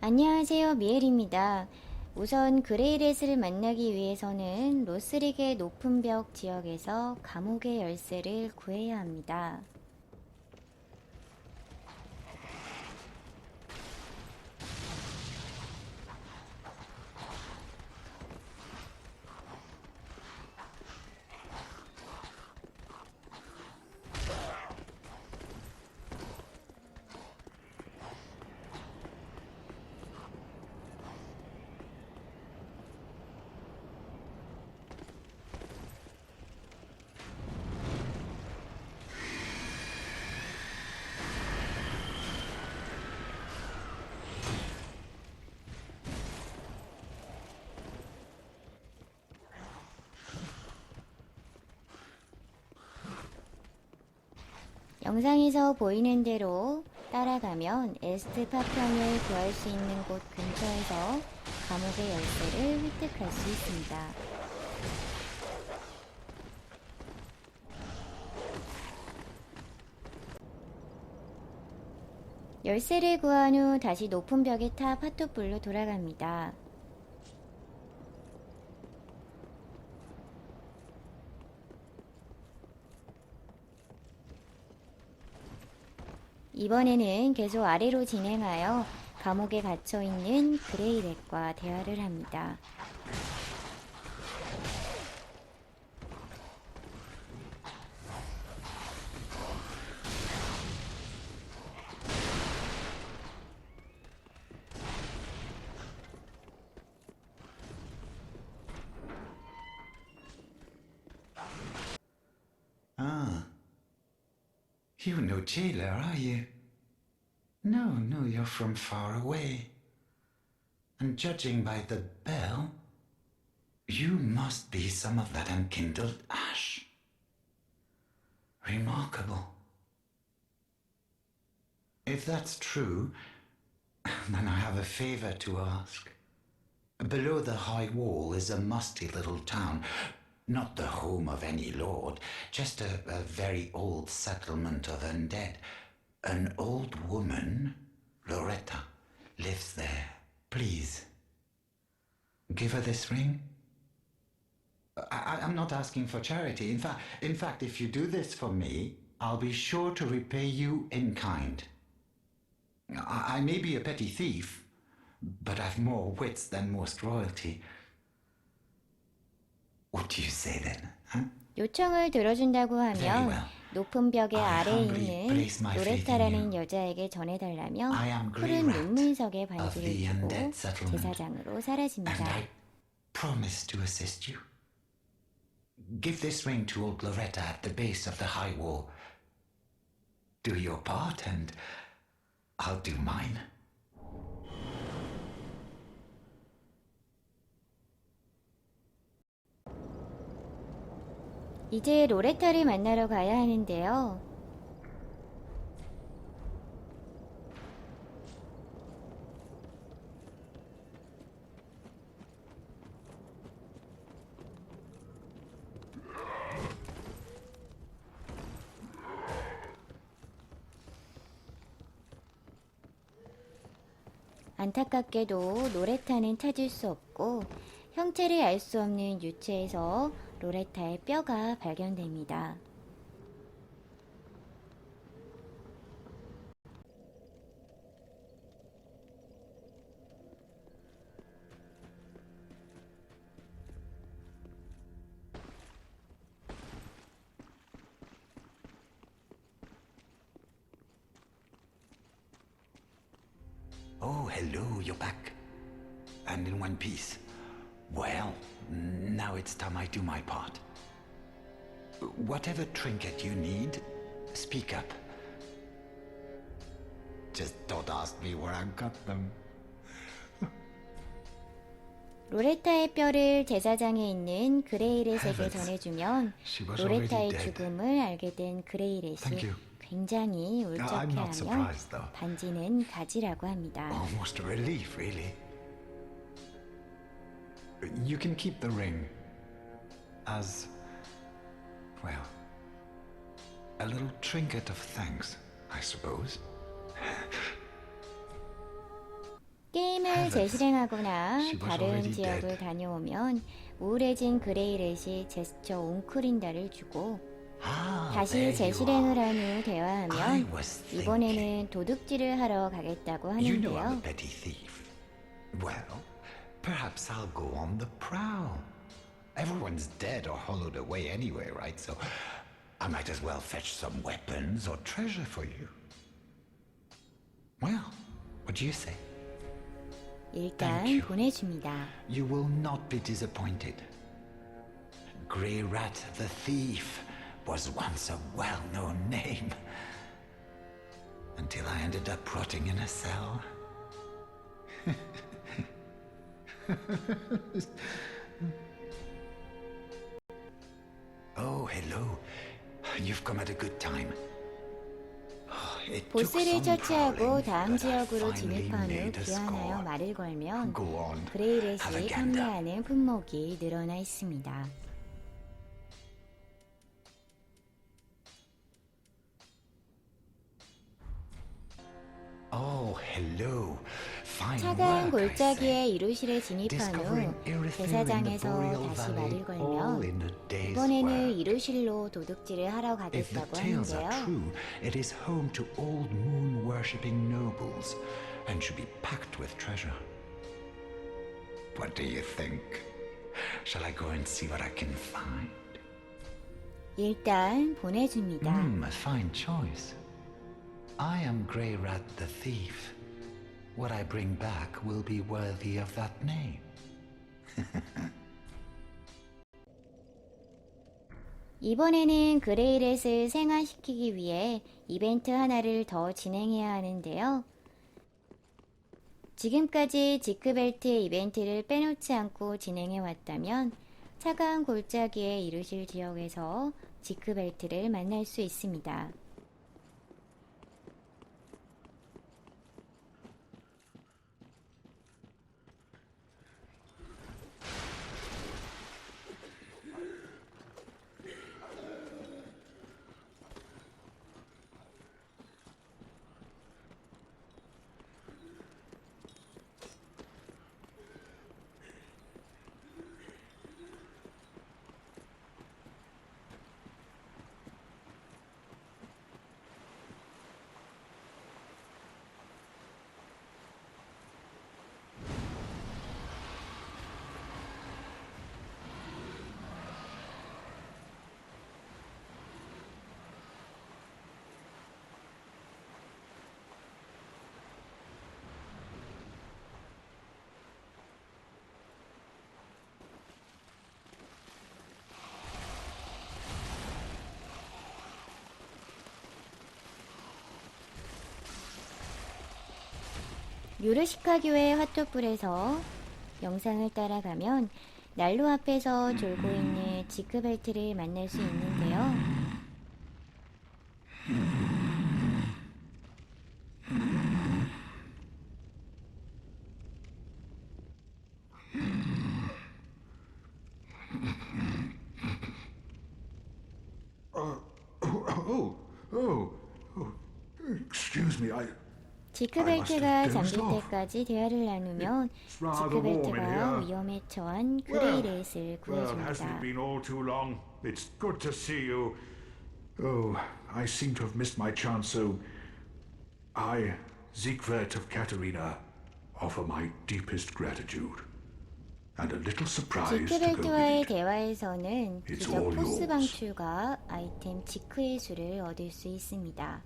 안녕하세요, 미엘입니다. 우선 그레이렛을 만나기 위해서는 로스릭의 높은 벽 지역에서 감옥의 열쇠를 구해야 합니다. 영상에서 보이는 대로 따라가면 에스트 파편을 구할 수 있는 곳 근처에서 감옥의 열쇠를 획득할 수 있습니다. 열쇠를 구한 후 다시 높은 벽에 타 파토불로 돌아갑니다. 이번에는 계속 아래로 진행하여 감옥에 갇혀 있는 그레이렉과 대화를 합니다. You're no jailer, are you? No, no, you're from far away. And judging by the bell, you must be some of that unkindled ash. Remarkable. If that's true, then I have a favor to ask. Below the high wall is a musty little town, not the home of any lord, just a, a very old settlement of undead. An old woman, Loretta, lives there. Please, give her this ring. I, I'm not asking for charity. In fact, in fact, if you do this for me, I'll be sure to repay you in kind. I, I may be a petty thief, but I've more wits than most royalty. What do you say then? Huh? 요청을 들어준다고 Very 하면 well. 높은 벽의 I 아래에 humbly 있는 place my faith in 노레타라는. 여자에게 전해달라며 I am 푸른 Rat 눈문석에 of 반지를 the 주고 undead settlement. 제사장으로 And 사라집니다. I promise to assist you. Give this ring to old Loretta at the base of the high wall. Do your part, and I'll do mine. 이제 로레타를 만나러 가야 하는데요. 안타깝게도 로레타는 찾을 수 없고 형체를 알 수 없는 유체에서 로레타의 뼈가 발견됩니다. Whatever trinket you need, speak up. Just don't ask me where I got them. 로레타의 뼈를 제사장에 있는 그레이렛에게 Heavens. 전해주면 로레타의. 죽음을 알게 된 Thank you. 굉장히 울적해하며. 반지는 가지라고 합니다. Almost a relief, really. You can keep the ring as, well, a little trinket of thanks, I suppose. 게임 미션을 heavens. 재실행하거나 다른 지역을. 다녀오면 우울해진 그레이렛이 제스처 웅크린다를 주고 Ah, 다시 재실행을. 한 후 대화하면. 이번에는 도둑질을 하러 가겠다고 하는데요. Well, perhaps I'll go on the prowl. Everyone's dead or hollowed away anyway, right? So I might as well fetch some weapons or treasure for you. Well, what do you say? 일단 Thank you. 보내줍니다. You will not be disappointed. Grey Rat the Thief was once a well known name. Until I ended up rotting in a cell. oh, hello. You've come at a good time. 보스를 처치하고 다음 지역으로 진입한 후 귀환하여. 말을 걸면 gander. 판매하는 품목이 늘어나 있습니다. Oh, hello. Fine 차가운 work, I say. 골짜기의 이루실에 진입한 Discovering 후 everything 제사장에서 in the Boreal 다시 Valley, 말을 all 걸면 in a day's 이번에는 work. 이루실로 도둑질을 하러 If the 가겠다고 tales are 하는데요. true, it is home to old moon worshipping nobles and should be packed with treasure. What do you think? Shall I go and see what I can find? 일단 보내줍니다. Hmm, a fine choice. I am Grey Rat the Thief. What I bring back will be worthy of that name. 이번에는 그레이렛을 생활시키기 위해 이벤트 하나를 더 진행해야 하는데요. 지금까지 지크벨트 이벤트를 빼놓지 않고 진행해 왔다면 차가운 골짜기에 이르실 지역에서 지크벨트를 만날 수 있습니다. 유르시카 교회 화토불에서 영상을 따라가면 난로 앞에서 졸고 있는 지크벨트를 만날 수 있는데요. Oh, oh, oh. Excuse me, I. 지크벨트가 잠길. 때까지 대화를 나누면 지크벨트가. 위험에 처한 Well, hasn't 구해줍니다. It's good to see you. Oh, I seem to have missed my chance, so I, Siegwert of Katerina, offer my deepest gratitude. And a little surprise 지크벨트와의. 대화에서는 기적 포스. 방출과 아이템 지크의 수를 얻을 수 있습니다.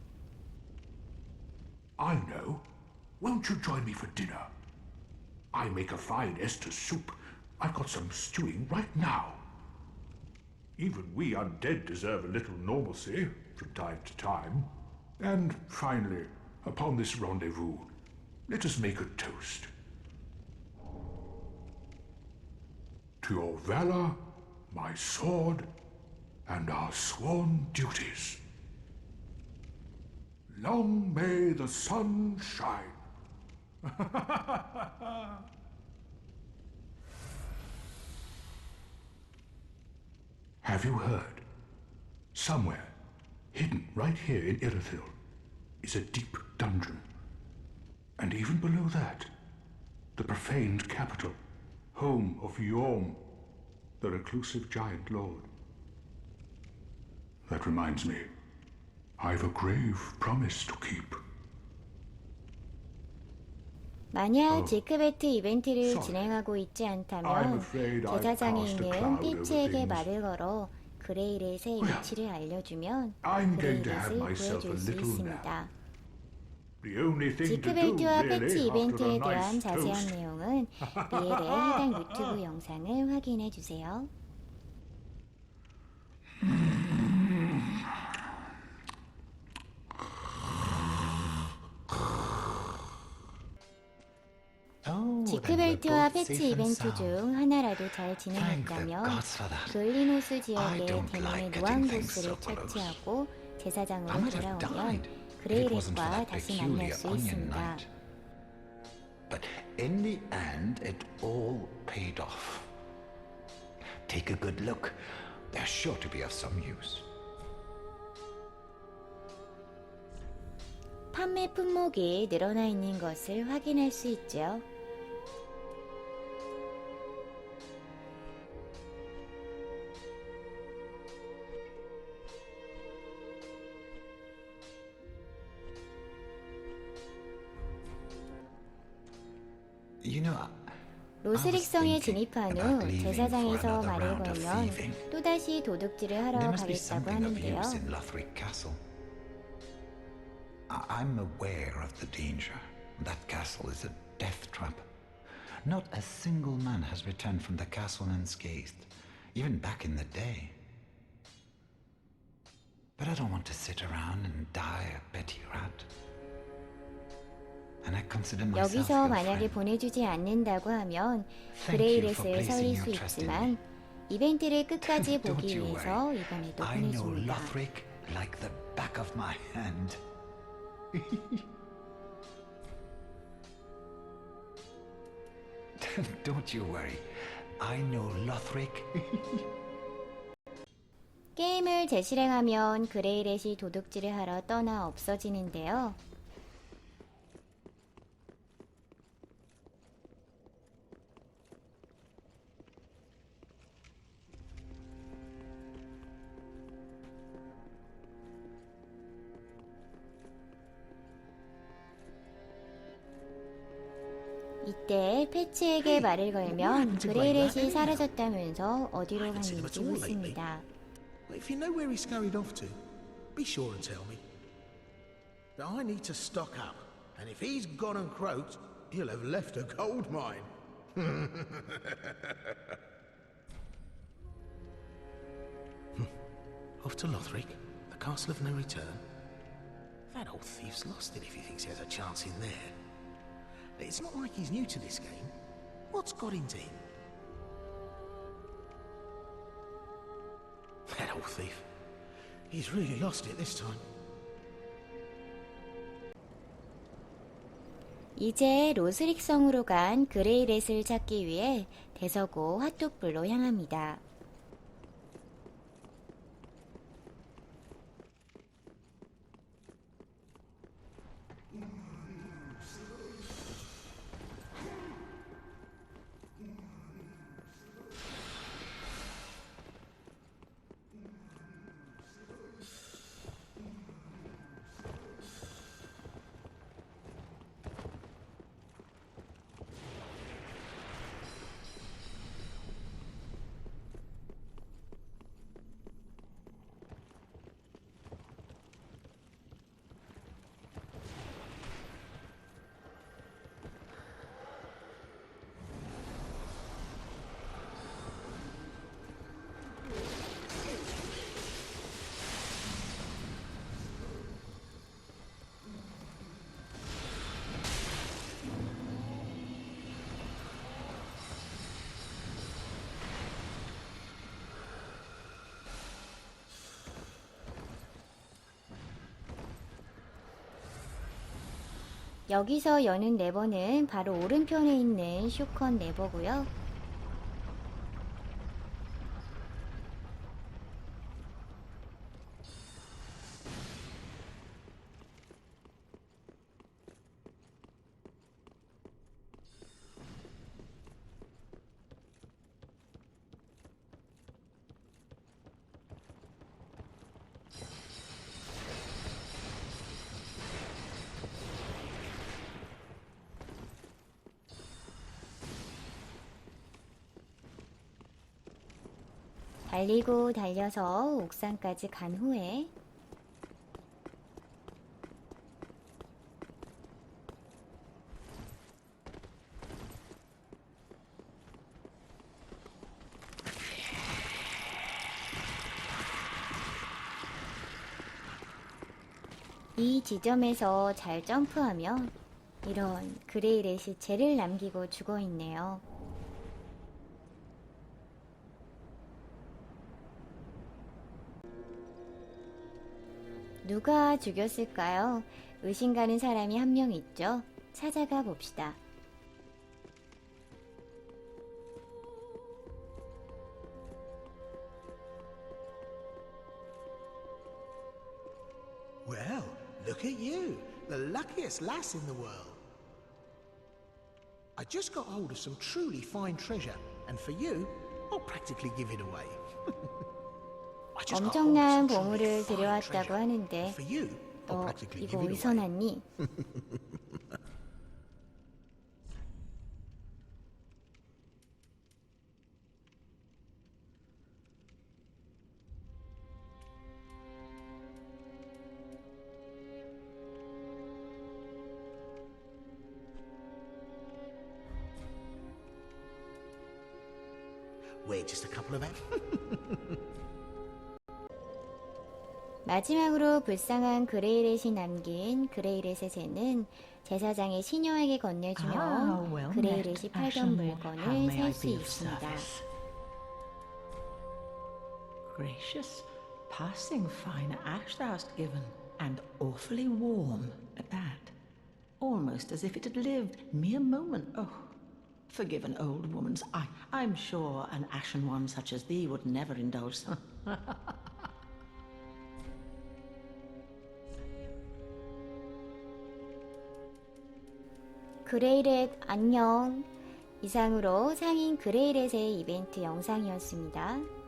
I know. Won't you join me for dinner? I make a fine Esther soup. I've got some stewing right now. Even we undead deserve a little normalcy from time to time. And finally, upon this rendezvous, let us make a toast. To your valor, my sword, and our sworn duties. Long may the sun shine. Have you heard? Somewhere, hidden right here in Irithyll, is a deep dungeon. And even below that, the profaned capital, home of Yorm, the reclusive giant lord. That reminds me, I've a grave promise to keep. 만약 어, 지크베트 이벤트를. 진행하고 있지 I'm 않다면 afraid I've 제사장에 cast a 있는 cloud over 피치에게 things. 말을 걸어 그레이렛의 Well, 위치를 알려주면 I'm going to have 그레이렛을 myself a 구해줄 수 little 있습니다. The only thing to do 지크벨트와 really 패치 after 이벤트에 대한 nice 자세한. 내용은 리엘의 해당 유튜브 영상을 확인해 주세요. 지크벨트와 패치 이벤트. 중 하나라도 잘 진행했다면 I 지역의 like 노안 보스를. 처치하고 제사장으로 돌아오면 that 다시 만날 수 있습니다. But in the end, it all paid off. Take a good look. They're sure to be of some use. 판매 품목이 늘어나 있는 것을 확인할 수 있죠. 로스릭성에 thinking 진입한 about 후 leaving for 제사장에서 another 말을 round of 걸면 thieving. 또다시 도둑질을 하러 there must be 가겠다고 something of 하는데요. use in Lothric Castle. I- I'm aware of the danger. That castle is a death trap. Not a single man has returned from the castle unscathed, even back in the day. But I don't want to sit around and die a petty rat. 여기서 만약에. 보내주지 않는다고 하면 그레이렛을 your 수 있지만. 이벤트를 끝까지 보기 위해서. 이번에도 보내줍니다. 게임을 재실행하면 그레이렛이 도둑질을 하러 떠나 없어지는데요. 이때 패치에게 말을 걸면 그레이렛이 사라졌다면서 어디로 갔는지 묻습니다. If you know where he scurried off to, be sure and tell me. But I need to stock up, and if he's gone and croaked, he'll have left a gold mine. Hmm. off to Lothric, the castle of no return. That old thief's lost it if he thinks he has a chance in there. It's not like he's new to this game. What's got into him? That old thief. He's really lost it this time. 이제 로스릭성으로 간 그레이렛을 찾기 위해 대서고 핫도불로 향합니다. 여기서 여는 레버는 바로 오른편에 있는 쇼컨 레버고요. 달리고 달려서 옥상까지 간 후에 이 지점에서 잘 점프하면 이런 그레이렛이 죄를 남기고 죽어 있네요. 누가 죽였을까요? 의심 가는 사람이 한 명 있죠? 찾아가 봅시다. Well, look at you, the luckiest lass in the world. I just got hold of some truly fine treasure, and for you, I'll practically give it away. 엄청난 보물을 treasure, 하는데 practically 이거 어디서. 났니? We're just a couple of. 마지막으로 불쌍한 그레이렛이 남긴 그레이렛의 재는 제사장의 시녀에게 건네주면 Ah, well 그레이렛이 팔던 물건을 살 수 있습니다. Gracious, passing fine ash thou'st given, and awfully warm at that. Almost as if it had lived mere moment. Oh, forgive an old woman's. I, I'm sure an ashen one such as thee would never indulge. 그레이렛 안녕. 이상으로 상인 그레이렛의 이벤트 영상이었습니다.